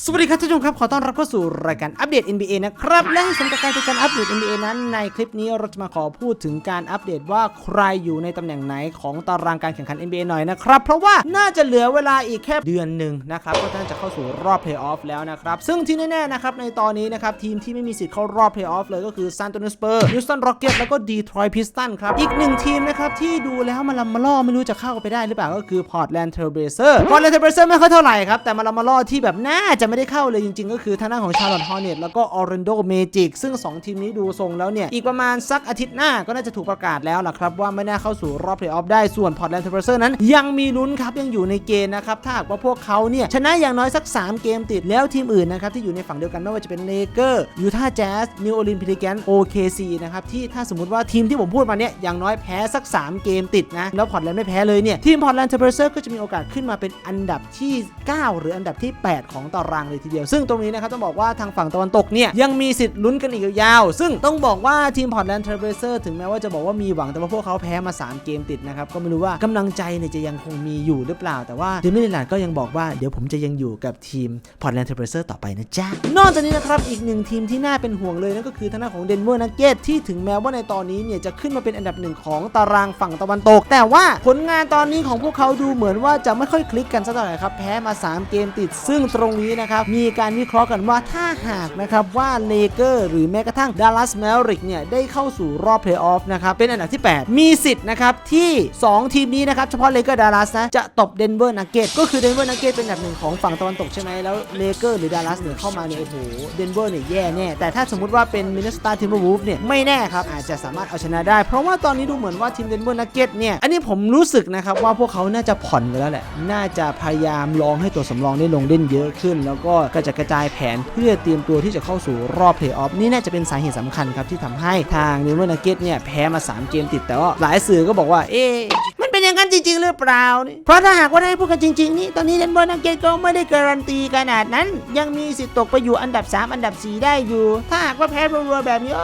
สวัสดีครับท่านผู้ชมครับ ขอต้อนรับเข้าสู่รายการอัปเดต NBA นะครับ และให้สมกับการเป็นการอัปเดต NBA นั้น ในคลิปนี้เราจะมาขอพูดถึงการอัปเดตว่าใครอยู่ในตำแหน่งไหนของตารางการแข่งขัน NBA หน่อยนะครับ เพราะว่าน่าจะเหลือเวลาอีกแค่เดือนหนึ่งนะครับก็น่าจะเข้าสู่รอบเพลย์ออฟแล้วนะครับ ซึ่งที่แน่ๆนะครับในตอนนี้นะครับทีมที่ไม่มีสิทธิ์เข้ารอบเพลย์ออฟเลยก็คือซานโตนิสเปอร์ฮิวสตันร็อกเก็ตแล้วก็ดีทรอยต์พิสตันครับอีกหนึ่งทีมนะครับที่ดูแล้วมาลำมาล่อไม่รู้จะเข้าไปได้หรือเปล่าก็คือพอร์ตแลนด์เทรเบเซอร์พอร์ตแลนด์เทรเบเซอร์ไม่ค่อยเท่าไหร่ครับแต่มาลำมาล่อที่แบบน่าจะไม่ได้เข้าเลยจริง ๆ ก็คือทางด้านของชาร์ลอตฮอร์เนตแล้วก็ออร์เรนโดเมจิกซึ่ง 2 ทีมนี้ดูทรงแล้วเนี่ย อีกประมาณสักอาทิตย์หน้าก็น่าจะถูกประกาศแล้วล่ะครับว่าไม่น่าเข้าสู่รอบเพลย์ออฟได้ส่วนพอร์ตแลนด์เทอรเบเซอร์นั้น ยังมีลุ้นครับยังอยู่ในเกณฑ์นะครับถ้าหากว่าพวกเขาเนี่ยชนะอย่างน้อยสัก 3 เกมติดแล้วทีมอื่นนะครับที่อยู่ในฝั่งเดียวกันไม่ว่าจะเป็นเลเกอร์ยูทาห์แจ๊สนิวออร์ลีนพิลิแกนโอเคซีนะครับที่ถ้าสมมติว่าทีมที่ผมพูดมาเนี่ยอย่างน้อยแพ้สัก 3 เกมติดนะแล้วพอร์ตแลนด์ไม่แพ้เลยเนี่ยทีมพอร์ตแลนด์เทรเบเซอร์ก็จะมีโอกาสขึ้นมาเป็นอันดับที่ 9 หรืออันดับที่ 8 ของตารางเลยทีเดียว ซึ่งตรงนี้นะครับต้องบอกว่าทางฝั่งตะวันตกเนี่ยยังมีสิทธิ์ลุ้นกันอีกยาวๆซึ่งต้องบอกว่าทีมพอร์ตแลนด์เทรเบเซอร์ถึงแม้ว่าจะบอกว่ามีหวังแต่ว่าพวกเขาแพ้มา 3 เกมติดนะครับก็ไม่รู้ว่ากำลังใจเนี่ยจะยังคงมีอยู่หรือเปล่า แต่ว่าเดมิลิลาดก็ยังบอกว่าเดี๋ยวผมจะยังอยู่กับทีมพอร์ตแลนด์เทรเบเซอร์ต่อไปนะจ๊ะนอกจากนี้นะครับอีกหนึ่งทีมที่น่าเป็นห่วงเลยนั่นก็คือทางด้าของเดนเวอร์นักเก็ตที่ถึงแม้ว่าในตอนนี้เนี่ยจะขึ้นมาเป็นอันดับหนึ่งของตารางฝั่งตะวันตก แต่ว่าผลงานตอนนี้ของพวกเขาดูเหมือนว่าจะไม่ค่อยคลิกกันสักเท่าไหร่ครับแพ้มา 3 เกมติดซึ่งตรงนี้นะครับมีการวิเคราะห์กันว่าถ้าหากนะครับว่าเลเกอร์หรือแม้กระทั่งดัลลัสแมริกเนี่ยได้เข้าสู่รอบเพลย์ออฟนะครับเป็นอันดับที่ 8 มีสิทธิ์นะครับที่ 2 ทีมนี้นะครับเฉพาะเลเกอร์ดัลลัสนะจะตบเดนเวอร์นักเก็ตก็คือเดนเวอร์นักเก็ตเป็นอันดับหนึ่งของฝั่งตะวันตกใช่ไหมแล้วเลเกอร์หรือดัลลัสเนี่ยเข้ามาเนี่ยโอ้โหเดนเวอร์เนี่ยแย่แน่แต่ถ้าสมมติว่าเป็นมิน n สตาทิมเบอร์วูฟเนี่ยไม่แน่ครับอาจจะสามารถเอาชนะได้ เพราะว่าตอนนี้ดูเหมือนว่าทีมเดนเวอร์นักเก็ตเนี่ยอันนี้ผมรู้สึกนะครับว่าพวกเขาน่าจะผ่อนไปแล้วแหละน่าจะพยายามลองให้ตัวสำรองได้ลงเล่นเยอะขึ้นแล้วก็กระจัดกระจายแผนเพื่อเตรียมตัวที่จะเข้าสู่รอบเพลย์ออฟนี่น่าจะเป็นสาเหตุสำคัญครับที่ทำให้ทางเดนเวอร์นักเก็ตเนี่ยแพ้มา 3 เกมติดแต่ว่าหลายสื่อก็บอกว่าเอ๊ะมันเป็นอย่างนั้นจริง ๆ หรือเปล่านี่เพราะถ้าหากว่าได้พูดกันจริง ๆ นี่ตอนนี้เดนเวอร์นักเก็ตก็ไม่ได้การันตีขนาดนั้น ยังมีสิทธิ์ตกไปอยู่อันดับ 3 อันดับ 4 ได้อยู่ ถ้าหากว่าแพ้รัวๆแบบนี้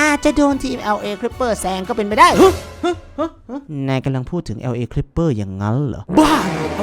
อาจจะโดนทีม LA Clipper แซงก็เป็นไปได้นายกำลังพูดถึง LA Clipper อย่างนั้นเหรอ บ้า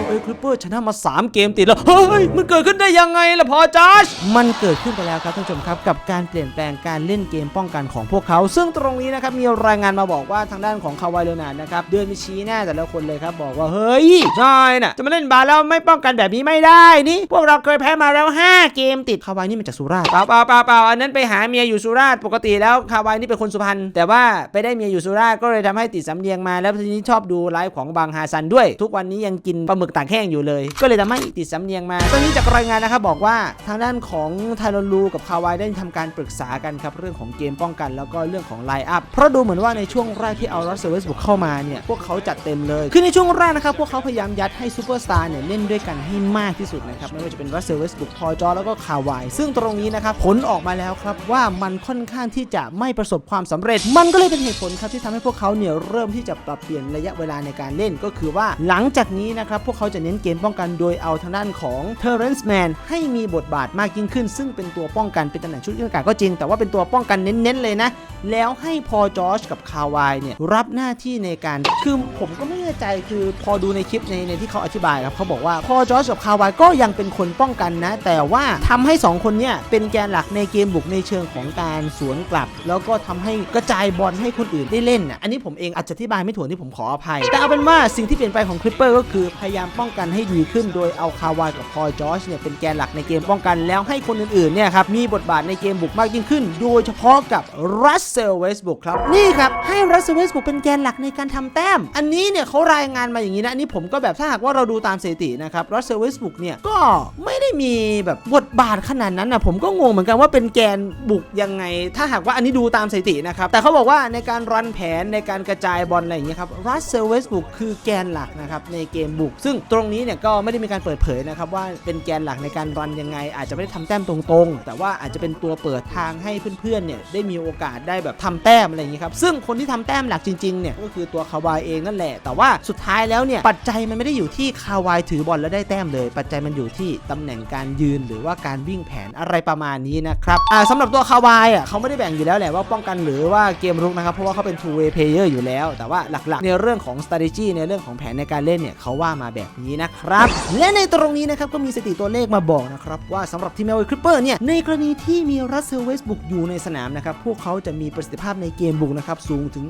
LA Clipper ชนะมา 3 เกมติดแล้ว เฮ้ย มันเกิดขึ้นได้ยังไงล่ะพอจอชมันเกิดขึ้นไปแล้วครับท่านผู้ชมครับ กับการเปลี่ยนแปลงการเล่นเกมป้องกันของพวกเขา ซึ่งตรงนี้นะครับ มีรายงานมาบอกว่าทางด้านของคาวายเลนาร์ดนะครับ เดือนไปชี้หน้าแต่ละคนเลยครับบอกว่า เฮ้ยนายน่ะจะมาเล่นบาสแล้วไม่ป้องกันแบบนี้ไม่ได้นี่พวกเราเคยแพ้มาแล้ว 5 เกมติดคาวายนี่มันจากสุราษฎร์เปล่าเปล่าเปล่าเปล่าอันนั้นไปหาเมียอยู่สุราษฎร์ปกติแล้วคาวายนี่เป็นคนสุพรรณแต่ว่าไปได้เมียอยู่สุราษฎร์ก็เลยทำให้ติดสำเนียงมาแล้วทีนี้ชอบดูไลฟ์ของบางฮาซันด้วย ทุกวันนี้ยังกินปลาหมึกตากแห้งอยู่เลย ก็เลยทำให้ติดสำเนียงมาตอนนี้จากรายงานนะครับบอกว่าทางด้านของไทโรลูกับคาวายได้ทำการปรึกษากันครับเรื่องของเกมป้องกันแล้วก็เรื่องของไลน์อัพเพราะดูเหมือนว่าในช่วงแรกที่เอารัสเซลเวสบุกเข้ามาเนี่ยพวกเขาจัดเต็มเลยคือในช่วงแรกนะครับพวกเขาพยายามยัดให้ซูเปอร์สตาร์เนี่ยเล่นด้วยกันให้มากที่สุดนะครับไม่ว่าจะเป็นรัสเซลเวสบุกพอจอแล้วก็คาวายซึ่งตรงนี้นะครับผลออกมาแล้วครับว่ามันค่อนข้างที่จะไม่ประสบความสำเร็จ มันก็เลยเป็นเหตุผลครับที่ทำให้พวกเขาเนี่ยเริ่มที่จะปรับเปลี่ยนระยะเวลาในการเล่นก็คือว่าหลังจากนี้นะครับ พวกเขาจะเน้นเกมป้องกันโดยเอาทางด้านของ t e r r e n c e Man ให้มีบทบาทมากยิ่งขึ้น ซึ่งเป็นตัวป้องกันเป็นตำแหน่งชุดยุทธการก็จริง แต่ว่าเป็นตัวป้องกันเน้นๆเลยนะ แล้วให้พอจอชกับคาวายเนี่ยรับหน้าที่ในการคือผมก็ไม่แน่ใจคือพอดูในคลิปในในที่เขาอธิบายครับเขาบอกว่าพอจอชกับคาวายก็ยังเป็นคนป้องกันนะ แต่ว่าทำให้ 2 คนเนี่ยเป็นแกนหลักในเกมบุกในเชิงของการสวนกลับ แล้วก็ทำให้กระจายบอลให้คนอื่นได้เล่นน่ะอันนี้ผมเองอาจจะอธิบายไม่ถูกที่ผมขออภัย แต่เอาเป็นว่าสิ่งที่เปลี่ยนไปของคลิปเปอร์ก็คือพยายามป้องกันให้ดีขึ้น โดยเอาคาวายกับพอจอชเนี่ยเป็นแกนหลักในเกมป้องกันแล้วให้คนอื่นๆเนี่ยครับมีบทบาทในเกมบุกมากยิ่งขึ้น โดยเฉพาะกับรัสเซลเวสบุกครับนี่ครับให้รัสเซลเวสบุกเป็นแกนหลักในการทำแต้ม อันนี้เนี่ยเขารายงานมาอย่างนี้นะนนี้ผมก็แบบถ้าหากว่าเราดูตามสถิตินะครับรัสเซลเวสบุกเนี่ยก็ไม่ได้มีแบบบทบาทขนาดนั้นนะผมก็งงเหมือนกันว่าเป็นแกนบุกยังไง ถ้าหากว่าอันนี้ดูตามสถิตินะครับแต่เขาบอกว่าในการรันแผนในการกระจายบอลอะไรอย่างเงี้ยครับรัสเซลเวสบุกคือแกนหลักนะครับในเกมบุก ซึ่งตรงนี้เนี่ยก็ไม่ได้มีการเปิดเผยนะครับว่าเป็นแกนหลักในการรันยังไง อาจจะไม่ได้ทำแต้มตรงๆ แต่ว่าอาจจะเป็นตัวเปิดทางให้เพื่อนๆเนี่ยได้มีโอกาสได้แบบทำแต้มอะไรอย่างเงี้ยครับซึ่งคนที่ทำแต้มหลักจริงๆเนี่ยก็คือตัวคาวายเองนั่นแหละ แต่ว่าสุดท้ายแล้วเนี่ยปัจจัยมันไม่ได้อยู่ที่คาวายถือบอลแล้วได้แต้มเลย ปัจจัยมันอยู่ที่ตำแหน่งการยืนหรือว่าการวิ่งแผนอะไรประมาณนี้นะครับอ่าสำหรับตัวคาวายอะเขาไม่ได้แบ่งอยู่แล้วแหละว่าป้องกันหรือว่าเกมรุกนะครับเพราะว่าเขาเป็น two way player อยู่แล้ว แต่ว่าหลักๆ ในเรื่องของ strategy ในเรื่องของแผนในการเล่นเนี่ยเขาว่ามาแบบนี้นะครับ และในตรงนี้นะครับก็มีสถิติตัวเลขมาบอกนะครับว่าสำหรับทีมเอลคริปเปอร์เนี่ยในกรณีที่มีรัสเซลเวสบุกอยู่ในสนามนะครับพวกเขาจะมีประสิทธิภาพในเกมบุกนะครับสูงถึง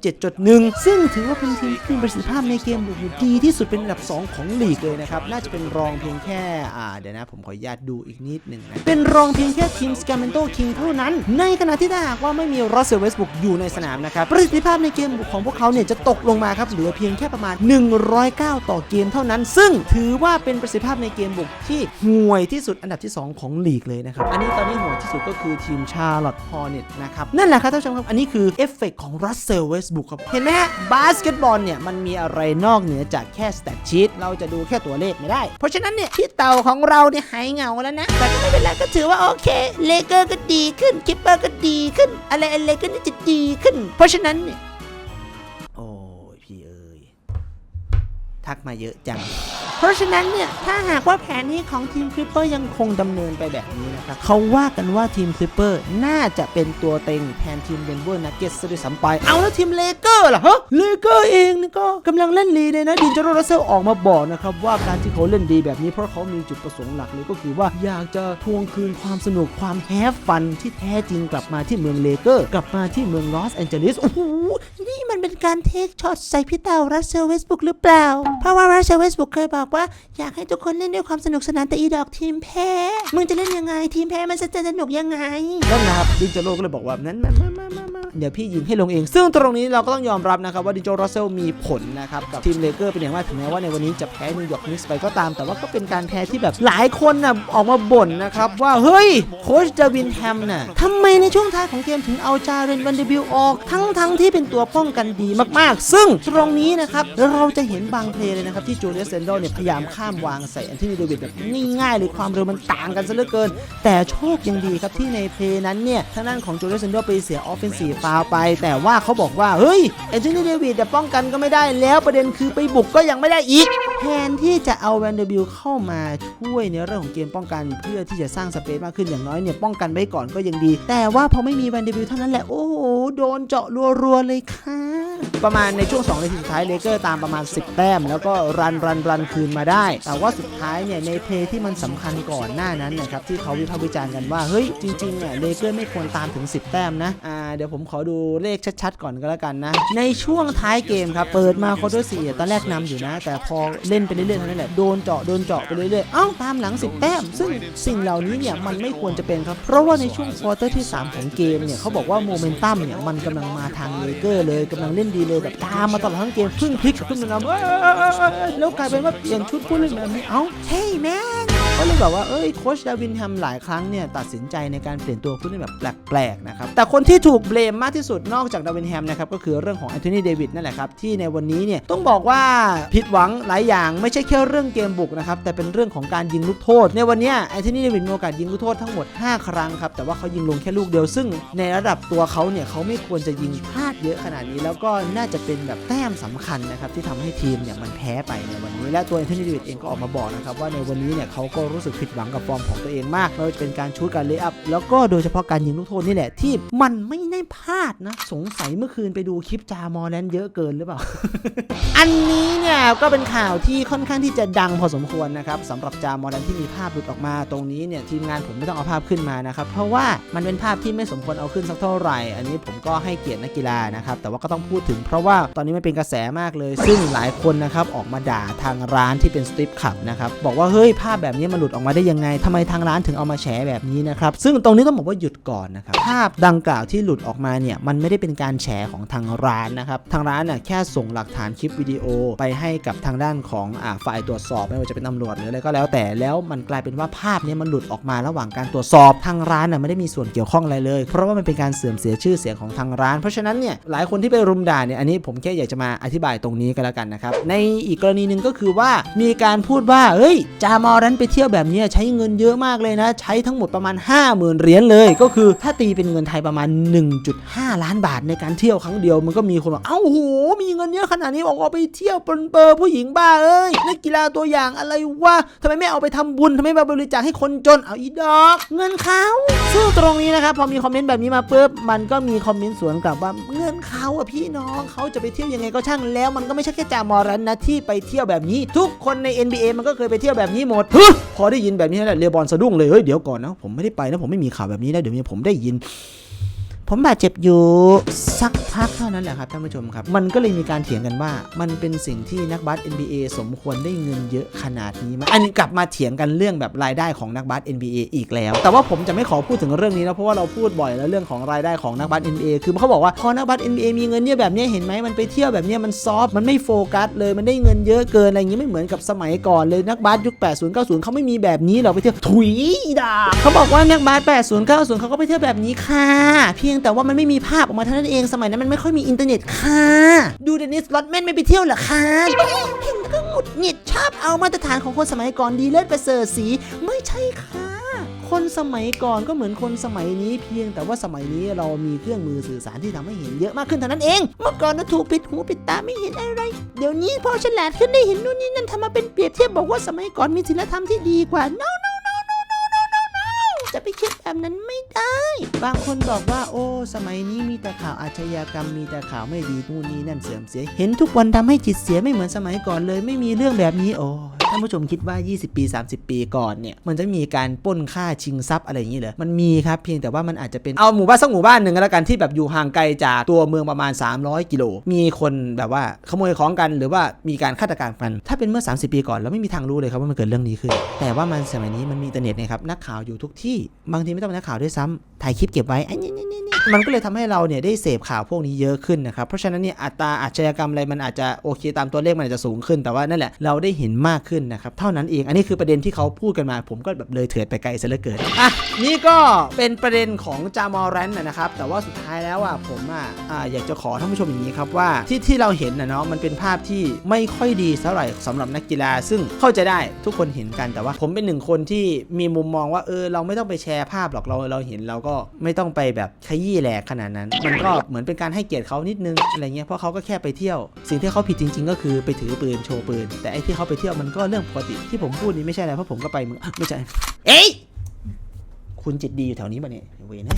117.1 ซึ่งถือว่าเป็นทีมที่มีประสิทธิภาพในเกมบุกอยู่ดีที่สุดเป็นอันดับ 2 ของลีกเลยนะครับน่าจะเป็นรองเพียงแค่อ่าเดี๋ยวนะผมขออนุญาตดูอีกนิดหนึ่งนะเป็นรองเพียงแค่ทีมสแกมเมนโตคิงเท่านั้น ในขณะที่ถ้าหากว่าไม่มีรัสเซลเวสบุกอยู่ในสนามนะครับประสิทธิภาพในเกมบุกของพวกเขาเนี่ยจะตกลงมาครับเหลือเพียงแค่ประมาณ 109 ต่อเกมเท่านั้น ซึ่งถือว่าเป็นประสิทธิภาพในเกมบุกที่ห่วยที่สุดอันดับที่ 2 ของลีกเลยนะครับ อันนี้ตอนนี้ห่วยที่สุดก็คือทีมชาร์ลอตฮอร์เน็ตนะครับ นั่นแหละครับท่านผู้ชมครับ อันนี้คือเอฟเฟกของรัสเซลเวสบุกครับ เห็นไหมฮะบาสเกตบอลเนี่ยมันมีอะไรนอกเหนือจากแค่สแตทชีตเราจะดูแค่ตัวเลขไม่ได้ เพราะฉะนั้นเนี่ยที่เต่าของเราเนี่ยหายเหงาแล้วนะแต่ก็ไม่เป็นไรก็ถือว่าโอเคเลเกอร์ก็ดีขึ้นคิปเปอร์ก็ดีขึ้น อะไรอะไรก็น่าจะดีขึ้น เพราะฉะนั้นเนี่ย ทักมาเยอะจัง เพราะฉะนั้นเนี่ย ถ้าหากว่าแผนนี้ของทีมคลิปเปอร์ยังคงดำเนินไปแบบนี้นะครับเขาว่ากันว่าทีมคลิปเปอร์น่าจะเป็นตัวเต็งแทนทีมเดนเวอร์นักเก็ตซะด้วยซ้ำไป เอาแล้วทีมเลเกอร์ล่ะฮะเลเกอร์เองนี่ก็กำลังเล่นดีเลยนะดินจาโรรัสเซลออกมาบอกนะครับว่าการที่เขาเล่นดีแบบนี้เพราะเขามีจุดประสงค์หลักเลยก็คือว่าอยากจะทวงคืนความสนุกความแฮฟฟันที่แท้จริงกลับมาที่เมืองเลเกอร์กลับมาที่เมืองลอสแอนเจลิสโอ้โหนี่มันเป็นการเทคช็อตใส่พี่เต่ารัสเซลเวสบุกหรือเปล่าเพราะว่ารัสเซลเวสบุกเคยบอกว่าอยากให้ทุกคนเล่นด้วยความสนุกสนานแต่อีดอกทีมแพ้ มึงจะเล่นยังไง ทีมแพ้มันจะสนุกยังไงนั่นนะครับดินโจโลก็เลยบอกว่านั้นมามามามาเดี๋ยวพี่ยิงให้ลงเอง ซึ่งตรงนี้เราก็ต้องยอมรับนะครับว่าดินโจรัสเซลมีผลนะครับกับทีมเลเกอร์เป็นอย่างมากถึงแม้ว่าในวันนี้จะแพ้นิวยอร์กนิกส์ไปก็ตาม แต่ว่าก็เป็นการแพ้ที่แบบหลายคนน่ะออกมาบ่นนะครับว่าเฮ้ยโค้ชเดวินแฮมน่ะทำไมในช่วงท้ายของเกมถึงเอาจาเรนวันเดบิวออกทั้งทั้งที่เป็นตัวป้องกันดีมากๆ ซึ่งตรงนี้นะครับเราจะเห็นบางเพลย์เลยนะครับ ที่จูเลียสเซนโดเนี่ยพยายามข้ามวางใส่แอนโทนีเดวิดแบบง่ายๆเลยความเร็วมันต่างกันซะเหลือเกิน แต่โชคยังดีครับที่ในเพลย์นั้นเนี่ยทางด้านของจูเลียสเซนโดไปเสียออฟเฟนซีฟาวไป แต่ว่าเขาบอกว่า เฮ้ยแอนโทนีเดวิดจะป้องกันก็ไม่ได้แล้วประเด็นคือไปบุกก็ยังไม่ได้อีกแทนที่จะเอาแวนเดอร์บิลเข้ามาช่วยในเรื่องของเกมป้องกันเพื่อที่จะสร้างสเปซมากขึ้นอย่างน้อยเนี่ยป้องกันไว้ก่อนก็ยังดี แต่ว่าพอไม่มีแวนเดอร์บิลเท่านั้นแหละ โอ้โห โดนเจาะรัวๆเลยค่ะ ประมาณในช่วง2นาทีสุดท้ายเลเกอร์ตามประมาณ 10 แต้มแล้วก็รันรันรันคืนมาได้ แต่ว่าสุดท้ายเนี่ยในเพลย์ที่มันสำคัญก่อนหน้านั้นนะครับที่เขาวิพากษ์วิจารณ์กันว่าเฮ้ยจริงๆเนี่ยเลเกอร์ไม่ควรตามถึง 10 แต้มนะอ่าเดี๋ยวผมขอดูเลขชัดๆ ก่อนก็แล้วกันนะ ในช่วงท้ายเกมครับเปิดมาควอเตอร์สี่ตอนแรกนำอยู่นะ แต่พอเล่นไปเรื่อยๆเท่านั้นแหละโดนเจาะโดนเจาะไปเรื่อยๆเอ้าตามหลัง 10 แต้ม ซึ่งสิ่งเหล่านี้เนี่ยมันไม่ควรจะเป็นครับ เพราะว่าในช่วงควอเตอร์ที่ 3 ของเกมเนี่ยเขาบอกว่าโมเมนตัมเนี่ยมันกำลังมาทางเลเกอร์เลยกำลังเล่นดีเลยแบบตามมาตลอดทั้งเกมเพิ่งพลิกขึ้นมาเอ้ยเอ้แล้วกลายเป็นว่าเปลี่ยนชุดผู้เล่นแบบนี้เอ้า Hey man ก็เลยแบบว่าเอ้ยโคชดาวินแฮมหลายครั้งเนี่ยตัดสินใจในการเปลี่ยนตัวผู้เล่นแบบแปลกๆนะครับแต่คนที่ถูกเบลมมากที่สุดนอกจากดาวินแฮมนะครับก็คือเรื่องของแอนโทนีเดวิดนั่นแหละครับที่ในวันนี้เนี่ยต้องบอกว่าผิดหวังหลายอย่างไม่ใช่แค่เรื่องเกมบุกนะครับแต่เป็นเรื่องของการยิงลูกโทษ ในวันนี้แอนโทนีเดวิดมีโอกาสยิงลูกโทษทั้งหมด 5 ครั้งครับแต่ว่าเขายิงลงแค่ลูกเดียวซึ่งในระดับตัวเขาเนี่ยเขาไม่ควรจะยิงพลาดเยอะขนาดนี้ แล้วก็น่าจะเป็นแบบแต้มสำคัญนะครับที่ทำให้ทีมเนี่ยมันแพ้ไปในวันนี้ และตัวแอนโทนีเดวิดเองก็ออกมาบอกนะครับว่าในวันนี้เนี่ยเขาก็รู้สึกผิดหวังกับฟอร์มของตัวเองมากไม่ว่าจะเป็นการชูดการเลย์อัพแล้วก็โดยเฉพาะการยิงลูกโทษนี่แหละที่มันไม่ได้พลาดนะ สงสัยเมื่อคืนไปดูคลิปจามอแลนเยอะเกินหรือเปล่า อันนี้เนี่ยก็เป็นข่าวที่ค่อนข้างที่จะดังพอสมควรนะครับสำหรับจามอแลนที่มีภาพหลุดออกมาตรงนี้เนี่ยทีมงานผมไม่ต้องเอาภาพขึ้นมานะครับเพราะว่ามันเป็นภาพที่ไม่สมควรเอาขึ้นสักเท่าไหร่ อันนี้ผมก็ให้เกียรตินักกีฬานะครับแต่ว่าก็ต้องพูดถึงเพราะว่าตอนนี้มันเป็นกระแสมากเลย ซึ่งหลายคนนะครับออกมาด่าทางร้านที่เป็นสตริปขับนะครับบอกว่าเฮ้ยภาพแบบนี้มันหลุดออกมาได้ยังไงทำไมทางร้านถึงเอามาแฉแบบนี้นะครับ ซึ่งตรงนี้ต้องบอกว่าหยุดก่อนนะครับ ภาพดังกล่าวที่หลุดออกมาเนี่ย มันไม่ได้เป็นการแฉของทางร้านนะครับ ทางร้านน่ะแค่ส่งหลักฐานคลิปวิดีโอไปให้กับทางด้านของอ่าฝ่ายตรวจสอบไม่ว่าจะเป็นตำรวจหรืออะไรก็แล้วแต่ แล้วมันกลายเป็นว่าภาพเนี้มันหลุดออกมาระหว่างการตรวจสอบ ทางร้านน่ะไม่ได้มีส่วนเกี่ยวข้องอะไรเลย เพราะว่ามันเป็นการเสื่อมเสียชื่อเสียงของทางร้าน เพราะฉะนั้นเนี่ย หลายคนที่ไปรุมด่าเนี่ย อันนี้ผมแค่อยากจะมาอธิบายตรงนี้กันแล้วกันนะครับ ในอีกกรณีหนึ่งก็คือว่ามีการพูดว่า เฮ้ย จามอรันไปเที่ยวที่ยวแบบนี้ใช้เงินเยอะมากเลยนะ ใช้ทั้งหมดประมาณ 50,000 เหรียญเลย ก็คือถ้าตีเป็นเงินไทยประมาณ 1.5 ล้านบาทในการเที่ยวครั้งเดียวมันก็มีคนบอกเอ้าโหมีเงินเยอะ ขนาดนี้บอกว่าไปเที่ยวปนเปอร์ผู้หญิงบ้าเอ้ยนักกีฬาตัวอย่างอะไรวะทำไมไม่เอาไปทำบุญทำไมม่บริจาคให้คนจนเอาอีดอก เงินเขาซึ่งตรงนี้นะครับพอมีคอมเมนต์แบบนี้มาปุ๊บมันก็มีคอมเมนต์สวนกลับว่าเงินเขาอะพี่น้องเขาจะไปเที่ยวยังไงก็ช่างแล้ว มันก็ไม่ใช่แค่จามอรันนะที่ไปเที่ยวแบบนี้ ทุกคนใน NBA มันก็เคยไปเที่ยวแบบนี้หมดพอได้ยินแบบนี้แหละเลบอนสะดุ้งเลยเฮ้ยเดี๋ยวก่อนนะผมไม่ได้ไปนะผมไม่มีข่าวแบบนี้นะเดี๋ยวนี้ผมได้ยิน ผมบาดเจ็บอยู่สักพักเท่านั้นแหละครับท่านผู้ชมครับ มันก็เลยมีการเถียงกันว่า มันเป็นสิ่งที่นักบาส NBA สมควรได้เงินเยอะขนาดนี้ไหมอันนี้กลับมาเถียงกันเรื่องแบบรายได้ของนักบาส NBA อีกแล้ว แต่ว่าผมจะไม่ขอพูดถึงเรื่องนี้นะเพราะว่าเราพูดบ่อยแล้วเรื่องของรายได้ของนักบาส NBA คือเขาบอกว่าพอนักบาส NBA มีเงินเยอะแบบนี้เห็นไหมมันไปเที่ยวแบบนี้มันซอฟมันไม่โฟกัสเลยมันได้เงินเยอะเกินอะไรอย่างงี้ไม่เหมือนกับสมัยก่อนเลยนักบาสยุค 80 90 เขาไม่มีแบบนี้หรอกไปเที่ยวถุยด่าเขาบอกว่านักบาส 80 90 เขาก็ไปเที่ยวแบบนี้ค่ะ เพียงแต่ว่ามันไม่มีภาพออกมาเท่านั้นเองสมัยนั้นมันไม่ค่อยมีอินเทอร์เน็ตค่ะ ดูเดนิสลอตแมนไม่ไปเที่ยวเหรอคะเห็นก็หงุดหงิดชอบเอามาตรฐานของคนสมัยก่อนดีเลิศปเสิร์ฐสีไม่ใช่ค่ะคนสมัยก่อนก็เหมือนคนสมัยนี้เพียงแต่ว่าสมัยนี้เรามีเครื่องมือสื่อสารที่ทำให้เห็นเยอะมากขึ้นเท่านั้นเอง เมื่อก่อนนะถูกปิดหูปิดตาไม่เห็นอะไร เดี๋ยวนี้พอฉลาดขึ้นได้เห็นนู่นนี่นั่นทำมาเป็นเปรียบเทียบบอกว่าสมัยก่อนมีศิลธรรมที่ดีกว่า no no แบบนั้นไม่ได้ บางคนบอกว่าโอ้ สมัยนี้มีแต่ข่าวอาชญากรรมมีแต่ข่าวไม่ดีนู่นนี่นั่นเสื่อมเสีย เห็นทุกวันทำให้จิตเสียไม่เหมือนสมัยก่อนเลย ไม่มีเรื่องแบบนี้โอ้ ท่านผู้ชมคิดว่า 20 ปี 30 ปีก่อนเนี่ยมันจะมีการป้นฆ่าชิงทรัพย์อะไรอย่างนี้เหรอมันมีครับเพียงแต่ว่ามันอาจจะเป็นเอาหมู่บ้านสักหมู่บ้านหนึ่งก็แล้วกันที่แบบอยู่ห่างไกลจากตัวเมืองประมาณ 300 กิโลมีคนแบบว่าขโมยของกัน หรือว่ามีการฆาตกรรมกัน ถ้าเป็นเมื่อ 30 ปีก่อนเราไม่มีทางรู้เลยครับว่ามันเกิดเรื่องนี้ขึ้น แต่ว่ามันสมัยนี้มันมีอินเทอร์เน็ตนะครับนักข่าวอยู่ทุกที่บางทีไม่ต้องเป็นนักข่าวด้วยซ้ำ ถ่ายคลิปเก็บไว้อันนี้นี่นี่นี่มันก็เลยทำให้เราเนี่ยได้เสพข่าวพวกนี้เยอะขึ้นนะครับ เพราะฉะนั้นเนี่ยอัตราอาชญากรรมอะไรมันอาจจะโอเคตามตัวเลขมันอาจจะสูงขึ้น แต่ว่านั่นแหละเราได้เห็นมากขึ้นนะครับ เท่านั้นเอง อันนี้คือประเด็นที่เขาพูดกันมา ผมก็แบบเลยเถิดไปไกลซะเหลือเกิน อะ นี่ก็เป็นประเด็นของจามอรันนะครับ แต่ว่าสุดท้ายแล้วอะผมอะอ่าอยากจะขอท่านผู้ชมอย่างนี้ครับว่าที่ที่เราเห็นนะเนาะมันเป็นภาพที่ไม่ค่อยดีเท่าไหร่สำหรับนักกีฬา ซึ่งเข้าใจได้ทุกคนเห็นกันแต่ว่าผมเป็นหนึ่งคนที่มีมุมมองว่าเออเราไม่ต้องไปแชร์ภาพหรอกเราเราเห็นเราก็ไม่ต้องไปแบบขยี้แหลกขนาดนั้น มันก็เหมือนเป็นการให้เกียรติเขานิดนึงอะไรเงี้ย เพราะเขาก็แค่ไปเที่ยว สิ่งที่เขาผิดจริง ๆ ก็คือไปถือปืนโชว์ปืน แต่ไอ้ที่เขาไปเที่ยวมันก็เรื่องปกติ ที่ผมพูดนี้ไม่ใช่อะไรเพราะผมก็ไปเมืองไม่ใช่ เอ้ย คุณจิตดีอยู่แถวนี้ปะเนี่ยเวยนะ